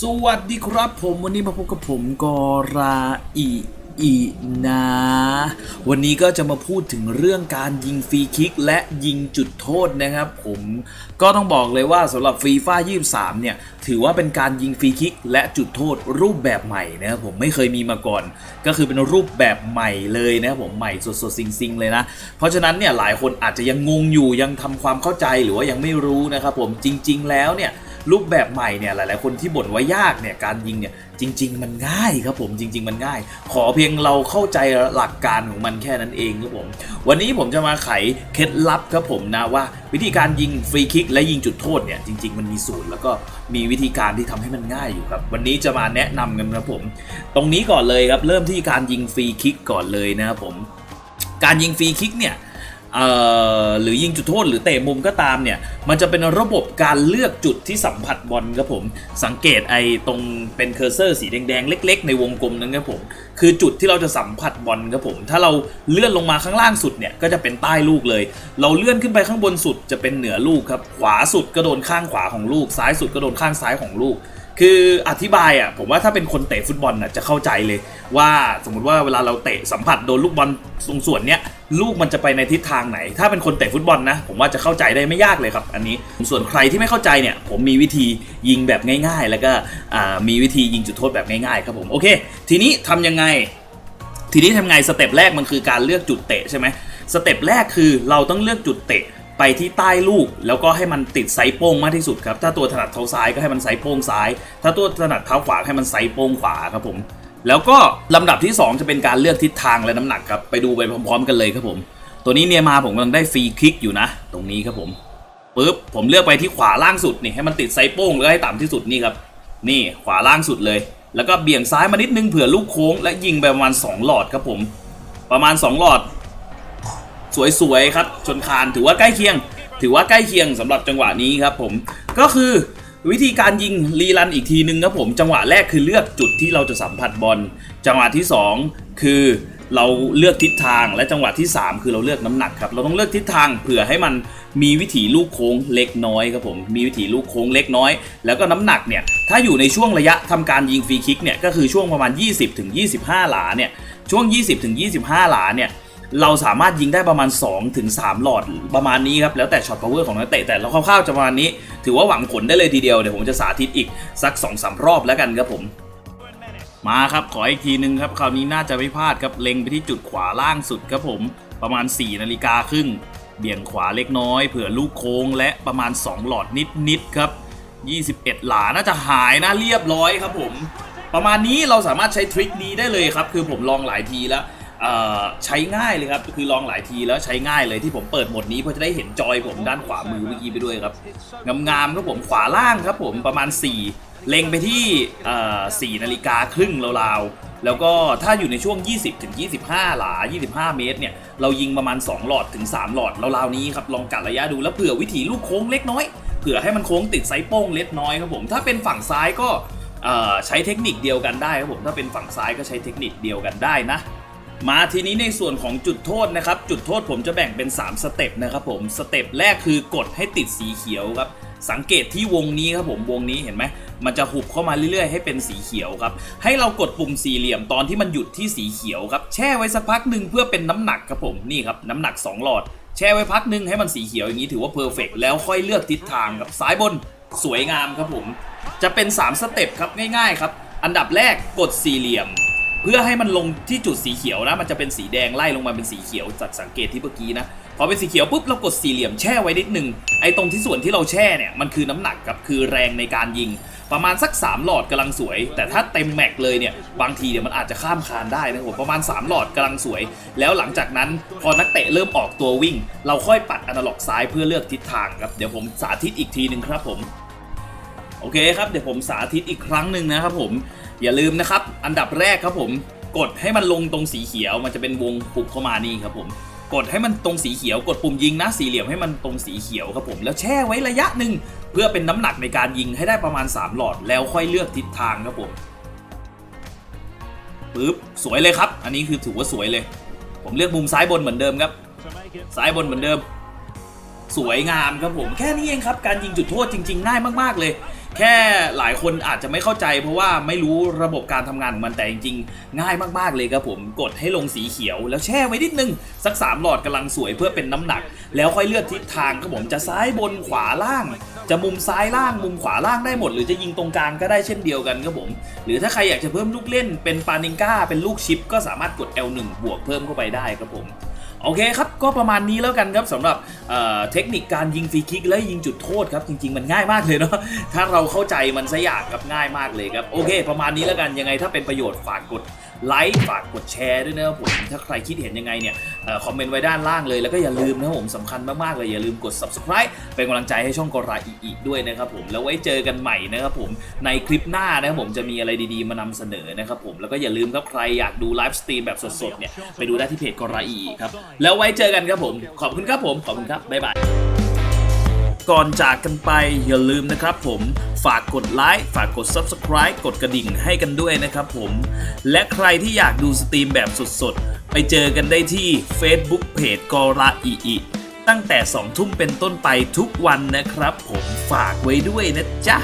สวัสดีครับผมวันนี้มาพบกับผมกอราอีอีนะ วันนี้ก็จะมาพูดถึงเรื่องการยิงฟรีคิกและยิงจุดโทษนะครับ ผมก็ต้องบอกเลยว่าสำหรับฟีฟ่า23 เนี่ย ถือว่าเป็นการยิงฟรีคิกและจุดโทษรูปแบบใหม่นะครับผมไม่เคยมีมาก่อน ก็คือเป็นรูปแบบใหม่เลยนะครับผมใหม่สดๆซิงๆเลยนะ เพราะฉะนั้นเนี่ยหลายคนอาจจะยังงงอยู่ยังทำความเข้าใจหรือว่ายังไม่รู้นะครับผมจริง ๆ แล้วเนี่ย รูปแบบใหม่เนี่ยหลาย ๆ คนที่บ่นว่ายากเนี่ยการยิงเนี่ยจริง ๆ มันง่ายครับผมจริง ๆ มันง่าย ขอเพียงเราเข้าใจหลักการของมันแค่นั้นเองครับผมวันนี้ผมจะมาไขเคล็ดลับครับผมนะว่า วิธีการยิงฟรีคิกและยิงจุดโทษเนี่ยจริง ๆ มันมีสูตรแล้วก็มีวิธีการที่ทำให้มันง่ายอยู่ครับ วันนี้จะมาแนะนำกันครับผม ตรงนี้ก่อนเลยครับเริ่มที่การยิงฟรีคิกก่อนเลยนะครับผมการยิงฟรีคิกเนี่ย หรือยิงจุดโทษหรือเตะมุมก็ตามเนี่ย มันจะเป็นระบบการเลือกจุดที่สัมผัสบอลครับผม สังเกตไอ้ตรงเป็นเคอร์เซอร์สีแดงๆ เล็ก ๆ ในวงกลมนั้นครับผม คือจุดที่เราจะสัมผัสบอลครับผม ถ้าเราเลื่อนลงมาข้างล่างสุดเนี่ย ก็จะเป็นใต้ลูกเลย เราเลื่อนขึ้นไปข้างบนสุดจะเป็นเหนือลูกครับ ขวาสุดก็โดนข้างขวาของลูก ซ้ายสุดก็โดนข้างซ้ายของลูก คืออธิบายอะผมว่าถ้าเป็นคนเตะฟุตบอลน่ะจะเข้าใจเลยว่าสมมติว่าเวลาเราเตะสัมผัสโดนลูกบอลตรงส่วนเนี้ยลูกมันจะไปในทิศทางไหน ถ้าเป็นคนเตะฟุตบอลนะผมว่าจะเข้าใจได้ไม่ยากเลยครับ อันนี้ส่วนใครที่ไม่เข้าใจเนี่ย ผมมีวิธียิงแบบง่าย ๆ แล้วก็มีวิธียิงจุดโทษแบบง่ายๆครับผมโอเค ทีนี้ทำยังไง ทีนี้ทำไงสเต็ปแรกมันคือการเลือกจุดเตะใช่ไหมสเต็ปแรกคือเราต้องเลือกจุดเตะ ไปที่ใต้ลูกแล้วก็ให้มันติดไซโป้งมากที่สุดครับ ถ้าตัวถนัดเท้าซ้ายก็ให้มันไซโป้งซ้าย ถ้าตัวถนัดเท้าขวาให้มันไซโป้งขวาครับผม แล้วก็ลำดับที่ 2 จะเป็นการเลือกทิศทางและน้ำหนักครับ ไปดูไปพร้อมๆ กันเลยครับผม ตัวนี้เนี่ยมาผมกำลังได้ฟรีคลิกอยู่นะ ตรงนี้ครับผมปุ๊บผมเลือกไปที่ขวาล่างสุดนี่ให้มันติดไซโป้งแล้วให้ต่ำที่สุดนี่ครับนี่ขวาล่างสุดเลย แล้วก็เบี่ยงซ้ายมานิดนึงเผื่อลูกโค้งและยิงไปประมาณ 2 หลอดครับผม ประมาณ 2 หลอด สวยๆครับชนคานถือว่าใกล้เคียง ถือว่าใกล้เคียงสำหรับจังหวะนี้ครับผมก็คือวิธีการยิงรีรันอีกทีนึงครับผมจังหวะแรกคือเลือกจุดที่เราจะสัมผัสบอลจังหวะที่ 2 คือเราเลือกทิศทางและจังหวะที่ 3 คือเราเลือกน้ำหนักครับเราต้องเลือกทิศทางเผื่อให้มันมีวิถีลูกโค้งเล็กน้อยครับผมมีวิถีลูกโค้งเล็กน้อย แล้วก็น้ำหนักเนี่ยถ้าอยู่ในช่วงระยะทำการยิงฟรีคิกเนี่ยก็คือช่วงประมาณ 20-25ถึง25หลาเนี่ยช่วง 20-25ถึง25หลาเนี่ย เราสามารถยิงได้ประมาณ 2-3ถึง3หลอดประมาณนี้ครับ แล้วแต่ช็อตพาวเวอร์ของนักเตะแต่เราคร่าวๆจะประมาณนี้ ถือว่าหวังผลได้เลยทีเดียว เดี๋ยวผมจะสาธิตอีกสัก 2-3 รอบแล้วกันครับผม มาครับขออีกทีนึงครับ คราวนี้น่าจะไม่พลาดครับเล็งไปที่จุดขวาล่างสุดครับผมประมาณ 4 นาฬิกาครึ่งเบี่ยงขวาเล็กน้อยเผื่อลูกโค้งและประมาณ 2 หลอดนิดๆครับ21 หลาน่าจะหายนะเรียบร้อยครับผม ประมาณนี้เราสามารถใช้ทริคนี้ได้เลยครับ คือผมลองหลายทีแล้ว ใช้ง่ายเลยครับคือลองหลายทีแล้วใช้ง่ายเลยที่ผมเปิดโหมดนี้เพื่อจะได้เห็นจอยผมด้านขวามือเมื่อกี้ไปด้วยครับงามๆครับผมขวาล่างครับผมประมาณ 4 เล็งไปที่เอ่อ4นาฬิกาครึ่งราวๆแล้วก็ถ้าอยู่ในช่วง 20ถึง25 หลา 25 เมตรเนี่ย เรายิงประมาณ 2 หลอดถึง 3 หลอดราวๆนี้ครับลองกะระยะดูแล้วเผื่อวิถีลูกโค้งเล็กน้อยเผื่อให้มันโค้งติดไซโป้งเล็กน้อยครับผมถ้าเป็นฝั่งซ้ายก็ใช้เทคนิคเดียวกันได้ครับผมถ้าเป็นฝั่งซ้ายก็ใช้เทคนิคเดียวกันได้นะ มาทีนี้ในส่วนของจุดโทษนะครับ จุดโทษผมจะแบ่งเป็น 3 สเต็ปนะครับผมสเต็ปแรกคือกดให้ติดสีเขียวครับสังเกตที่วงนี้ครับผมวงนี้เห็นไหมมันจะหุบเข้ามาเรื่อยๆ ให้เป็นสีเขียวครับ ให้เรากดปุ่มสี่เหลี่ยมตอนที่มันหยุดที่สีเขียวครับแช่ไว้สักพักหนึ่งเพื่อเป็นน้ำหนักครับผมนี่ครับน้ำหนัก 2 หลอด แช่ไว้พักหนึ่งให้มันสีเขียวอย่างนี้ถือว่าเพอร์เฟกแล้วค่อยเลือกทิศทางครับซ้ายบนสวยงามครับผม จะเป็น 3 สเต็ปครับง่ายๆครับอันดับแรกกดสี่เหลี่ยม เพื่อให้มันลงที่จุดสีเขียวนะ มันจะเป็นสีแดงไล่ลงมาเป็นสีเขียวจากสังเกตที่เมื่อกี้นะพอเป็นสีเขียวปุ๊บเรากดสี่เหลี่ยมแช่ไว้นิดหนึ่งไอ้ตรงที่ส่วนที่เราแช่เนี่ยมันคือน้ำหนักครับคือแรงในการยิง ประมาณสัก 3 หลอดกำลังสวย แต่ถ้าเต็มแม็กเลยเนี่ยบางทีเดี๋ยวมันอาจจะข้ามคานได้นะครับผมประมาณ 3 หลอดกำลังสวย แล้วหลังจากนั้นพอนักเตะเริ่มออกตัววิ่ง เราค่อยปัดอนาล็อกซ้ายเพื่อเลือกทิศทางครับเดี๋ยวผมสาธิตอีกทีหนึ่งครับผมโอเคครับเดี๋ยวผมสาธิตอีกครั้งหนึ่งนะครับผม อย่าลืมนะครับ อันดับแรกครับผม กดให้มันลงตรงสีเขียว มันจะเป็นวงปุบเข้ามานี่ครับผมกดให้มันตรงสีเขียวกดปุ่มยิงนะสี่เหลี่ยมให้มันตรงสีเขียวครับผมแล้วแช่ไว้ระยะหนึ่งเพื่อเป็นน้ำหนักในการยิงให้ได้ประมาณ 3 หลอด แล้วค่อยเลือกทิศทางครับผมปึ๊บสวยเลยครับ อันนี้คือถือว่าสวยเลย ผมเลือกมุมซ้ายบนเหมือนเดิมครับ ซ้ายบนเหมือนเดิม สวยงามครับผมแค่นี้เองครับ การยิงจุดโทษจริง ๆ ง่ายมากๆเลย แค่หลายคนอาจจะไม่เข้าใจ เพราะว่าไม่รู้ระบบการทำงานของมันแต่จริงๆ ง่ายมากๆเลยครับผมกดให้ลงสีเขียว แล้วแช่ไว้นิดนึง สัก 3 หลอดกำลังสวยเพื่อเป็นน้ำหนัก แล้วค่อยเลือกทิศทางครับผมจะซ้ายบนขวาล่าง จะมุมซ้ายล่างมุมขวาล่างได้หมด หรือจะยิงตรงกลางก็ได้เช่นเดียวกันครับผมหรือถ้าใครอยากจะเพิ่มลูกเล่นเป็นปานิงก้าเป็นลูกชิป ก็สามารถกด L1 บวกเพิ่มเข้าไปได้ครับผม โอเคครับ ก็ประมาณนี้แล้วกันครับสำหรับเเทคนิคการยิงฟรีคิกและยิงจุดโทษครับ จริง ๆ มันง่ายมากเลยเนาะถ้าเราเข้าใจมันซะอย่างกับง่ายมากเลยครับ โอเค ประมาณนี้แล้วกันยังไงถ้าเป็นประโยชน์ฝากกดไลค์ฝากกดแชร์ด้วยนะครับผมถ้าใครคิดเห็นยังไงเนี่ยอคอมเมนต์ไว้ด้านล่างเลยแล้วก็อย่าลืมนะครับผมสำคัญมากๆเลยอย่าลืมกด subscribe เป็นกำลังใจให้ช่องกราอีด้วยนะครับผมแล้วไว้เจอกันใหม่นะครับผมในคลิปหน้านะครับผมจะมีอะไรดีๆ มานำเสนอนะครับผมแล้วก็อย่าลืมครับใครอยากดูไลฟ์สตรีมแบบสดๆเนี่ยไปดูได้ที่เพจกราอีครับแล้วไว้เจอกันครับผม ขอบคุณครับผมขอบคุณครับบ๊ายบาย ก่อนจากกันไปอย่าลืมนะครับผมฝากกดไลค์ฝากกด Subscribe กดกระดิ่งให้กันด้วยนะครับผม และใครที่อยากดูสตรีมแบบสดๆ ไปเจอกันได้ที่ Facebook เพจกอราอีอีตั้งแต่ 2 ทุ่มเป็นต้นไปทุกวันนะครับผมฝากไว้ด้วยนะจ๊ะ